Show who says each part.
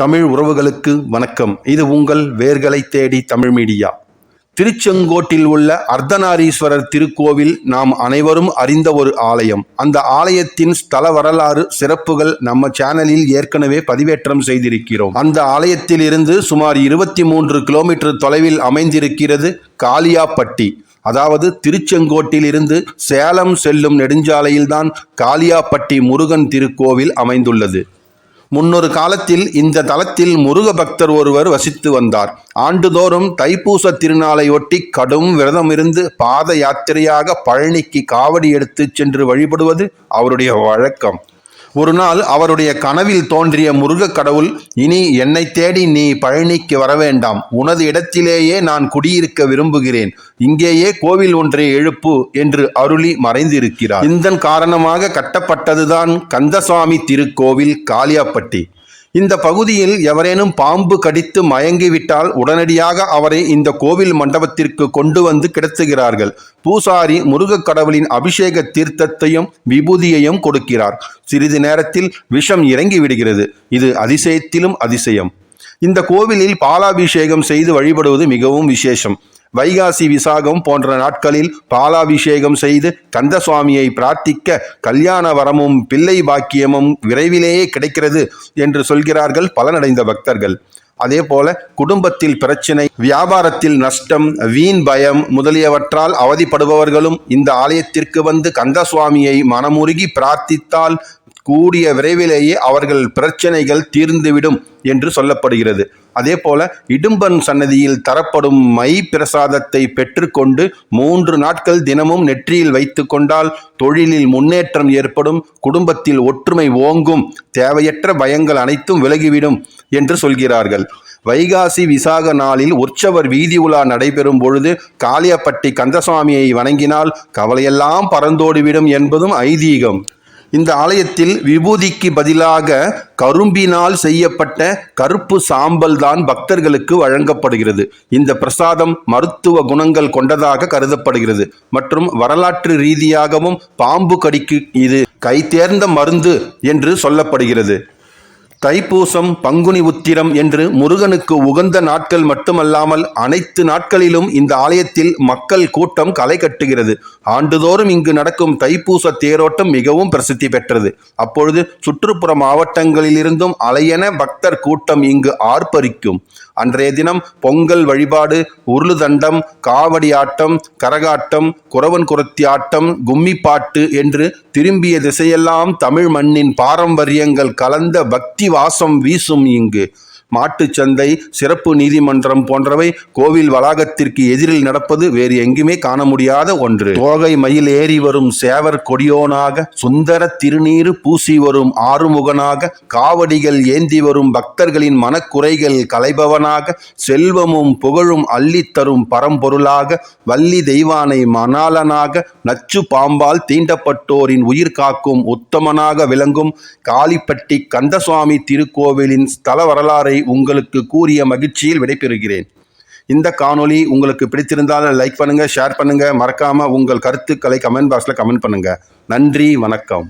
Speaker 1: தமிழ் உறவுகளுக்கு வணக்கம். இது உங்கள் வேர்களை தேடி தமிழ் மீடியா. திருச்செங்கோட்டில் உள்ள அர்த்தநாரீஸ்வரர் திருக்கோவில் நாம் அனைவரும் அறிந்த ஒரு ஆலயம். அந்த ஆலயத்தின் ஸ்தல வரலாறு சிறப்புகள் நம்ம சேனலில் ஏற்கனவே பதிவேற்றம் செய்திருக்கிறோம். அந்த ஆலயத்தில் இருந்து சுமார் இருபத்தி மூன்று கிலோமீட்டர் தொலைவில் அமைந்திருக்கிறது காளியாப்பட்டி. அதாவது திருச்செங்கோட்டில் இருந்து சேலம் செல்லும் நெடுஞ்சாலையில்தான் காளியாப்பட்டி முருகன் திருக்கோவில் அமைந்துள்ளது. முன்னொரு காலத்தில் இந்த தலத்தில் முருக பக்தர் ஒருவர் வசித்து வந்தார். ஆண்டுதோறும் தைப்பூச திருநாளையொட்டி கடும் விரதமிருந்து பாத யாத்திரையாக பழனிக்கு காவடி எடுத்துச் சென்று வழிபடுவது அவருடைய வழக்கம். ஒரு நாள் அவருடைய கனவில் தோன்றிய முருகக் கடவுள் இனி என்னை தேடி நீ பழனிக்கு வர வேண்டாம். உனது இடத்திலேயே நான் குடியிருக்க விரும்புகிறேன். இங்கேயே கோவில் ஒன்றை எழுப்பு என்று அருளி மறைந்திருக்கிறார். இதன் காரணமாக கட்டப்பட்டதுதான் கந்தசுவாமி திருக்கோவில் காளியாப்பட்டி. இந்த பகுதியில் எவரேனும் பாம்பு கடித்து மயங்கிவிட்டால் உடனடியாக அவரை இந்த கோவில் மண்டபத்திற்கு கொண்டு வந்து கிடத்துகிறார்கள். பூசாரி முருகக் கடவுளின் அபிஷேக தீர்த்தத்தையும் விபூதியையும் கொடுக்கிறார். சிறிது நேரத்தில் விஷம் இறங்கி விடுகிறது இது அதிசயத்திலும் அதிசயம். இந்த கோவிலில் பாலாபிஷேகம் செய்து வழிபடுவது மிகவும் விசேஷம். வைகாசி விசாகம் போன்ற நாட்களில் பாலாபிஷேகம் செய்து கந்தசுவாமியை பிரார்த்திக்க கல்யாண வரமும் பிள்ளை பாக்கியமும் விரைவிலேயே கிடைக்கிறது என்று சொல்கிறார்கள் பலனடைந்த பக்தர்கள். அதே போல குடும்பத்தில் பிரச்சனை வியாபாரத்தில் நஷ்டம் வீண் பயம் முதலியவற்றால் அவதிப்படுபவர்களும் இந்த ஆலயத்திற்கு வந்து கந்தசுவாமியை மனமுருகி பிரார்த்தித்தால் கூடிய விரைவிலேயே அவர்கள் பிரச்சனைகள் தீர்ந்துவிடும் என்று சொல்லப்படுகிறது. அதே போல இடும்பன் சன்னதியில் தரப்படும் மை பிரசாதத்தை பெற்றுக்கொண்டு மூன்று நாட்கள் தினமும் நெற்றியில் வைத்து கொண்டால் தொழிலில் முன்னேற்றம் ஏற்படும் குடும்பத்தில் ஒற்றுமை ஓங்கும் தேவையற்ற பயங்கள் அனைத்தும் விலகிவிடும் என்று சொல்கிறார்கள். வைகாசி விசாக நாளில் உற்சவர் வீதி உலா நடைபெறும் பொழுது காளியப்பட்டி கந்தசுவாமியை வணங்கினால் கவலையெல்லாம் பறந்தோடிவிடும் என்பதும் ஐதீகம். இந்த ஆலயத்தில் விபூதிக்கு பதிலாக கரும்பினால் செய்யப்பட்ட கருப்பு சாம்பல் தான் பக்தர்களுக்கு வழங்கப்படுகிறது. இந்த பிரசாதம் மருத்துவ குணங்கள் கொண்டதாக கருதப்படுகிறது. மற்றும் வரலாற்று ரீதியாகவும் பாம்பு கடிக்கு இது கைதேர்ந்த மருந்து என்று சொல்லப்படுகிறது. தைப்பூசம் பங்குனி உத்திரம் என்று முருகனுக்கு உகந்த நாட்கள் மட்டுமல்லாமல் அனைத்து நாட்களிலும் இந்த ஆலயத்தில் மக்கள் கூட்டம் களை கட்டுகிறது. ஆண்டுதோறும் இங்கு நடக்கும் தைப்பூச தேரோட்டம் மிகவும் பிரசித்தி பெற்றது. அப்பொழுது சுற்றுப்புற மாவட்டங்களிலிருந்தும் அலையென பக்தர் கூட்டம் இங்கு ஆர்ப்பரிக்கும். அன்றைய தினம் பொங்கல் வழிபாடு உருளுதண்டம் காவடி ஆட்டம் கரகாட்டம் குறவன் குரத்தி ஆட்டம் கும்மிப்பாட்டு என்று திரும்பிய திசையெல்லாம் தமிழ் மண்ணின் பாரம்பரியங்கள் கலந்த பக்தி வாசம் வீசும் இங்கு. மாட்டுச்சந்தை சிறப்பு நீதிமன்றம் போன்றவை கோவில் வளாகத்திற்கு எதிரில் நடப்பது வேறு எங்குமே காண முடியாத ஒன்று. தோகை மயில் ஏறி வரும் சேவர் கொடியோனாக சுந்தர திருநீறு பூசி வரும் ஆறுமுகனாக காவடிகள் ஏந்தி வரும் பக்தர்களின் மனக்குறைகள் களைபவனாக செல்வமும் புகழும் அள்ளித்தரும் பரம்பொருளாக வள்ளி தெய்வானை மணாலனாக நச்சு பாம்பால் தீண்டப்பட்டோரின் உயிர் காக்கும் உத்தமனாக விளங்கும் காளிப்பட்டி கந்தசுவாமி திருக்கோவிலின் ஸ்தல வரலாறை உங்களுக்கு கூறிய மகிழ்ச்சியில் விடைபெறுகிறேன். இந்த காணொளி உங்களுக்கு பிடித்திருந்தால் லைக் பண்ணுங்க ஷேர் பண்ணுங்க. மறக்காம உங்கள் கருத்துக்களை கமெண்ட் பாக்ஸில் கமெண்ட் பண்ணுங்க. நன்றி வணக்கம்.